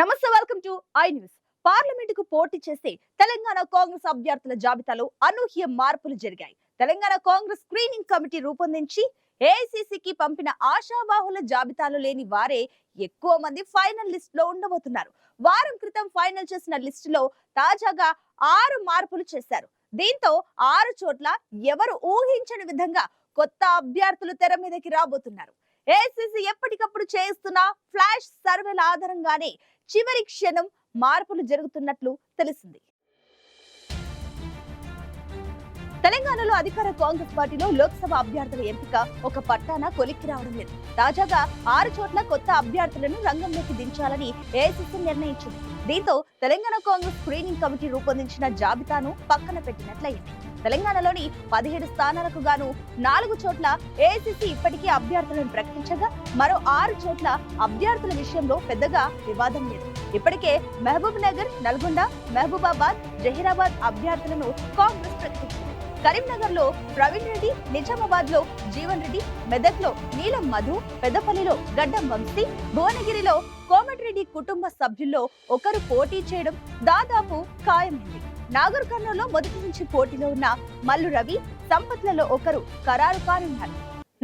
నమస్తే welcome to I news. పార్లమెంట్కు పోటీ చేసే తెలంగాణ కాంగ్రెస్ అభ్యర్థుల జాబితాలో అనూహ్య మార్పులు జరిగాయి. తెలంగాణ కాంగ్రెస్ స్క్రీనింగ్ కమిటీ రూపొందించి ఏఐసిసికి పంపిన ఆశావాహుల జాబితాలో లేని వారే ఎక్కువ మంది ఫైనల్ లిస్ట్లో ఉండబోతున్నారు. వారం క్రితం ఫైనల్ చేసిన లిస్ట్లో తాజాగా ఆరు మార్పులు చేశారు. దీంతో ఆరు చోట్ల ఎవరు ఊహించని విధంగా కొత్త అభ్యర్థులు తెర మీదకి రాబోతున్నారు. ఏఐసిసి ఎప్పటికప్పుడు చేస్తున్న ఫ్లాష్ సర్వేల ఆధారంగానే చివరి క్షణం మార్పులు జరుగుతున్నట్లు తెలిసింది. తెలంగాణలో అధికార కాంగ్రెస్ పార్టీలో లోక్సభ అభ్యర్థుల ఎంపిక ఒక పట్టాన కొలిక్కి రావడం లేదు. తాజాగా ఆరు చోట్ల కొత్త అభ్యర్థులను రంగంలోకి దించాలని ఏఐసిసి నిర్ణయించింది. దీంతో తెలంగాణ కాంగ్రెస్ స్క్రీనింగ్ కమిటీ రూపొందించిన జాబితాను పక్కన పెట్టినట్లయింది. తెలంగాణలోని పదిహేడు స్థానాలకు గాను నాలుగు చోట్ల ఏఐసిసి ఇప్పటికే అభ్యర్థులను ప్రకటించగా మరో ఆరు చోట్ల అభ్యర్థుల విషయంలో పెద్దగా వివాదం లేదు. ఇప్పటికే మహబూబ్ నగర్ నల్గొండ మహబూబాబాద్ జహీరాబాద్ అభ్యర్థులను కాంగ్రెస్ ప్రకటించింది. కరీంనగర్లో ప్రవీణ్ రెడ్డి నిజామాబాద్లో జీవన్ రెడ్డి మెదక్లో నీలం మధు పెద్దపల్లిలో గడ్డం వంశీ భువనగిరిలో కోమటిరెడ్డి కుటుంబ సభ్యుల్లో ఒకరు పోటీ చేయడం దాదాపు ఖాయమైంది. నాగర్ కర్నూలులో మొదటి నుంచి పోటీలో ఉన్న మల్లు రవి సంపత్లలో ఒకరు ఖరారు కానున్నారు.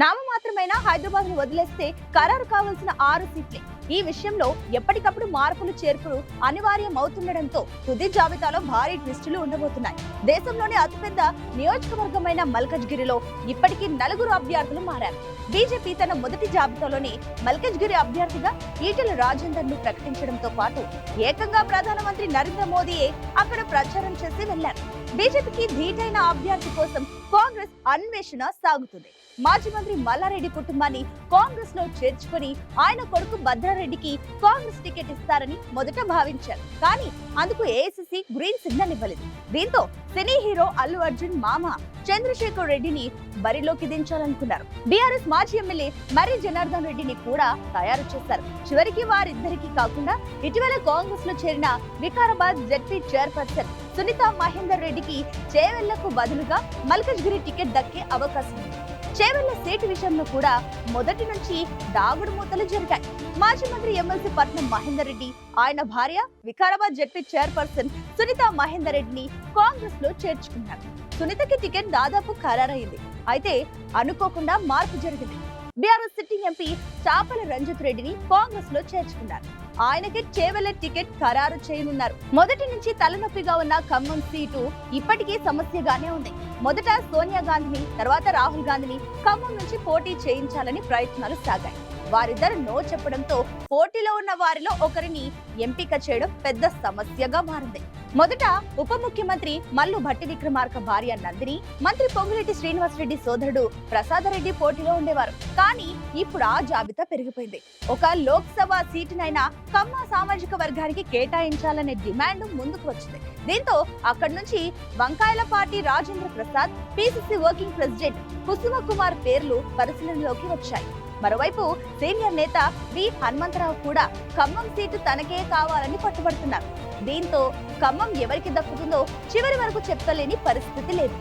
నామమాత్రమైన హైదరాబాద్ను వదిలేస్తే ఖరారు కావాల్సిన ఆరు సీట్లే. ఈ విషయంలో ఎప్పటికప్పుడు మార్పులు చేర్పులు అనివార్యం అవుతుండటంతో తుది జాబితాలో భారీ ట్విస్టులు ఉండబోతున్నాయి. దేశంలోనే అతిపెద్ద నియోజకవర్గమైన మల్కజ్గిరిలో ఇప్పటికీ నలుగురు అభ్యర్థులు మారారు. బీజేపీ తన మొదటి జాబితాలోని మల్కజ్గిరి అభ్యర్థిగా ఈటెల రాజేందర్ను ప్రకటించడంతో పాటు ఏకంగా ప్రధానమంత్రి నరేంద్ర మోదీయే అక్కడ ప్రచారం చేసి వెళ్ళారు. బీజేపీకి ధీటైన అభ్యర్థి కోసం కాంగ్రెస్ అన్వేషణ సాగుతుంది. మాజీ మంత్రి మల్లారెడ్డి కుటుంబాన్ని కాంగ్రెస్లో చేర్చుకుని ఆయన కొడుకు భద్రారెడ్డికి కాంగ్రెస్ టికెట్ ఇస్తారని మొదట భావించారు. కానీ అందుకు ఏఐసిసి గ్రీన్ సిగ్నల్ ఇవ్వలేదు. దీంతో సినీ హీరో అల్లు అర్జున్ మామ చంద్రశేఖర్ రెడ్డిని బరిలోకి దించాలనుకున్నారు. బీఆర్ఎస్ మాజీ ఎమ్మెల్యే మర్రి జనార్దన్ రెడ్డిని కూడా తయారు చేశారు. చివరికి వారిద్దరికీ కాకుండా ఇటీవల కాంగ్రెస్లో చేరిన వికారాబాద్ జెడ్పీ చైర్పర్సన్ సునీత మహేందర్ రెడ్డికి చేవెళ్ళకు బదులుగా మల్కజ్గిరి టికెట్ దక్కే అవకాశం ఉంది. చేవెళ్ళ సీటు విషయంలో కూడా మొదటి నుంచి దాగుడు మూతలు జరిగాయి. మాజీ మంత్రి ఎమ్మెల్సీ పట్నం మహేందర్ రెడ్డి ఆయన భార్య వికారాబాద్ జడ్పీ చైర్పర్సన్ సునీత మహేందర్ రెడ్డిని కాంగ్రెస్లో చేర్చుకున్నారు. సునీతకి టికెట్ దాదాపు ఖరారైంది. అయితే అనుకోకుండా మార్పు జరిగింది. బీఆర్ఎస్ సిట్టింగ్ ఎంపీ చాపల రంజిత్ రెడ్డిని కాంగ్రెస్లో చేర్చుకున్నారు. ఆయనకి చేవెళ్ళ టికెట్ ఖరారు చేయనున్నారు. మొదటి నుంచి తలనొప్పిగా ఉన్న ఖమ్మం సీటు ఇప్పటికీ సమస్యగానే ఉంది. మొదట సోనియా గాంధీని తర్వాత రాహుల్ గాంధీని ఖమ్మం నుంచి పోటీ చేయించాలని ప్రయత్నాలు సాగాయి. వారిద్దరు నో చెప్పడంతో పోటీలో ఉన్న వారిలో ఒకరిని ఎంపిక చేయడం పెద్ద సమస్యగా మారింది. మొదట ఉప ముఖ్యమంత్రి మల్లు భట్టి విక్రమార్క భార్య నందిని మంత్రి పొంగిరెడ్డి శ్రీనివాసరెడ్డి సోదరుడు ప్రసాదరెడ్డి పోటీలో ఉండేవారు. కానీ ఇప్పుడు ఆ జాబితా పెరిగిపోయింది. ఒక లోక్సభ సీటునైనా కమ్మ సామాజిక వర్గానికి కేటాయించాలనే డిమాండ్ ముందుకు వచ్చింది. దీంతో అక్కడి నుంచి Vankayalapati Rajendra Prasad PCC working president Kusuma Kumar పేర్లు పరిశీలనలోకి వచ్చాయి. మరోవైపు సీనియర్ నేత వి హనుమంతరావు కూడా ఖమ్మం సీటు తనకే కావాలని పట్టుబడుతున్నారు. దీంతో ఖమ్మం ఎవరికి దక్కుతుందో చివరి వరకు చెప్పలేని పరిస్థితి లేదు.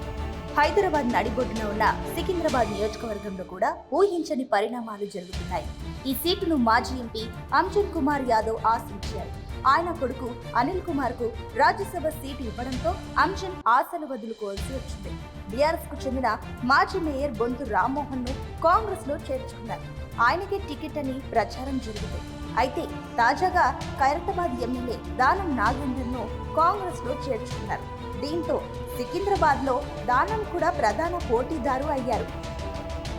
హైదరాబాద్ నడిబొడ్డున ఉన్న సికింద్రాబాద్ నియోజకవర్గంలో కూడా ఊహించని పరిణామాలు జరుగుతున్నాయి. ఈ సీటును మాజీ ఎంపీ అంజన్ కుమార్ యాదవ్ ఆశించారు. ఆయన కొడుకు అనిల్ కుమార్కు రాజ్యసభ సీటు ఇవ్వడంతో అంజన్ ఆశలు వదులుకోవాల్సి వచ్చింది. బీఆర్ఎస్కు చెందిన మాజీ మేయర్ బొంతు రామ్మోహన్ను కాంగ్రెస్లో చేర్చుకున్నారు. ఆయనకే టికెట్ అని ప్రచారం జరిగింది. అయితే తాజాగా ఖైరతాబాద్ ఎమ్మెల్యే దానం నాగేంద్రన్ను కాంగ్రెస్లో చేర్చుకున్నారు. దీంతో సికింద్రాబాద్లో దానం కూడా ప్రధాన పోటీదారు అయ్యారు.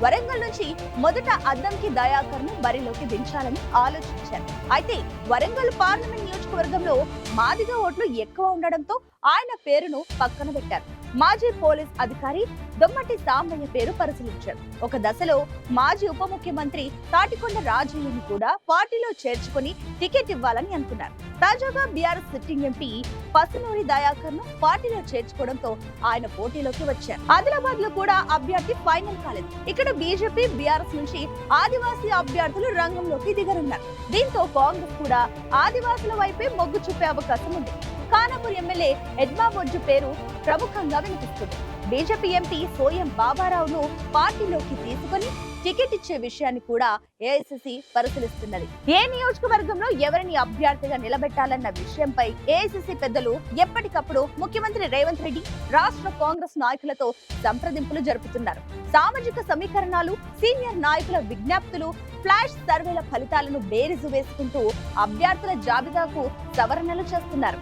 వరంగల్ నుంచి మొదట అద్దంకి దయాకర్ను బరిలోకి దించాలని ఆలోచించారు. అయితే వరంగల్ పార్లమెంట్ నియోజకవర్గంలో మాదిగ ఓట్లు ఎక్కువ ఉండడంతో ఆయన పేరును పక్కన పెట్టారు. మాజీ పోలీస్ అధికారి దొమ్మటి సామయ్య పేరు పరిశీలించారు. ఒక దశలో మాజీ ఉప ముఖ్యమంత్రి తాటికొండ రాజయ్యను కూడా పార్టీలో చేర్చుకొని టికెట్ ఇవ్వాలని అనుకున్నారు. తాజాగా బీఆర్ఎస్ సిట్టింగ్ ఎంపీ పసునూరి దయాకర్ను పార్టీలో చేర్చుకోవడంతో ఆయన పోటీలోకి వచ్చారు. ఆదిలాబాద్లో కూడా అభ్యర్థి ఫైనల్ కాలేదు. ఇక్కడ బీజేపీ బీఆర్ఎస్ నుంచి ఆదివాసీ అభ్యర్థులు రంగంలోకి దిగనున్నారు. దీంతో కాంగ్రెస్ కూడా ఆదివాసుల వైపే మొగ్గు చూపే అవకాశం ఉంది. ఖానాపూర్ ఎమ్మెల్యే ఎడ్మా బొజ్జు పేరు ప్రముఖంగా వినిపిస్తుంది. బీజేపీ ఎంపీ సోయం బాబారావును పార్టీలోకి తీసుకుని టికెట్ ఇచ్చే విషయాన్ని కూడా ఏఐసిసి పరిశీలిస్తున్నది. ఏ నియోజకవర్గంలో ఎవరిని అభ్యర్థిగా నిలబెట్టాలన్న విషయంపై ఏఐసిసి పెద్దలు ఎప్పటికప్పుడు ముఖ్యమంత్రి రేవంత్ రెడ్డి రాష్ట్ర కాంగ్రెస్ నాయకులతో సంప్రదింపులు జరుపుతున్నారు. సామాజిక సమీకరణాలు సీనియర్ నాయకుల విజ్ఞప్తులు ఫ్లాష్ సర్వేల ఫలితాలను బేరీజు వేసుకుంటూ అభ్యర్థుల జాబితాకు సవరణలు చేస్తున్నారు.